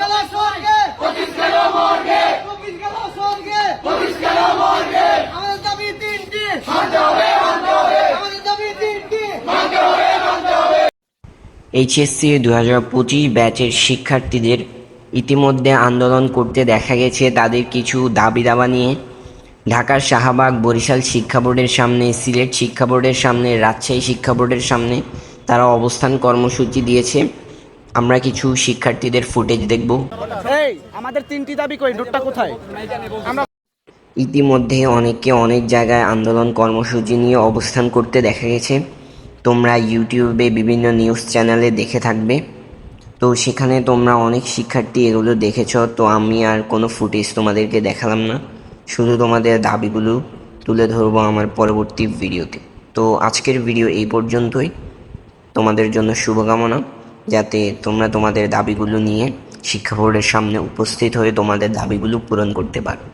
গেল স্বর্গে। পঁচিশ গেল মর্গে। পঁচিশ গেল স্বর্গে। পঁচিশ গেল মর্গে। আমাদের দাবি তিনটি। মানতে হবে মানতে হবে। আমাদের দাবি তিনটি। মানতে হবে মানতে হবে। এইচএসসি দু হাজার পঁচিশ ব্যাচের শিক্ষার্থীদের ইতিমধ্যে আন্দোলন করতে দেখা গেছে তাদের কিছু দাবি দাবা নিয়ে। ঢাকার শাহবাগ বরিশাল শিক্ষা বোর্ডের সামনে সিলেট শিক্ষা বোর্ডের সামনে রাজশাহী শিক্ষা বোর্ডের সামনে তারা অবস্থান কর্মসূচি দিয়েছে। আমরা কিছু শিক্ষার্থীদের ফুটেজ দেখব। এই আমাদের তিনটি দাবি কই? নোটটা কোথায়? আমরা ইতিমধ্যে অনেককে অনেক জায়গায় আন্দোলন কর্মসূচি নিয়ে অবস্থান করতে দেখা গেছে। তোমরা ইউটিউবে বিভিন্ন নিউজ চ্যানেলে দেখে থাকবে। তো সেখানে তোমরা অনেক শিক্ষার্থী এগুলো দেখেছ তো আমি আর কোনো ফুটেজ তোমাদেরকে দেখালাম না। শুধু তোমাদের দাবিগুলো তুলে ধরবো আমার পরবর্তী ভিডিওতে। তো আজকের ভিডিও এই পর্যন্তই। তোমাদের জন্য শুভকামনা। যাতে তোমরা তোমাদের দাবিগুলো নিয়ে শিক্ষা বোর্ডের সামনে উপস্থিত হয়ে তোমাদের দাবিগুলো পূরণ করতে পারো।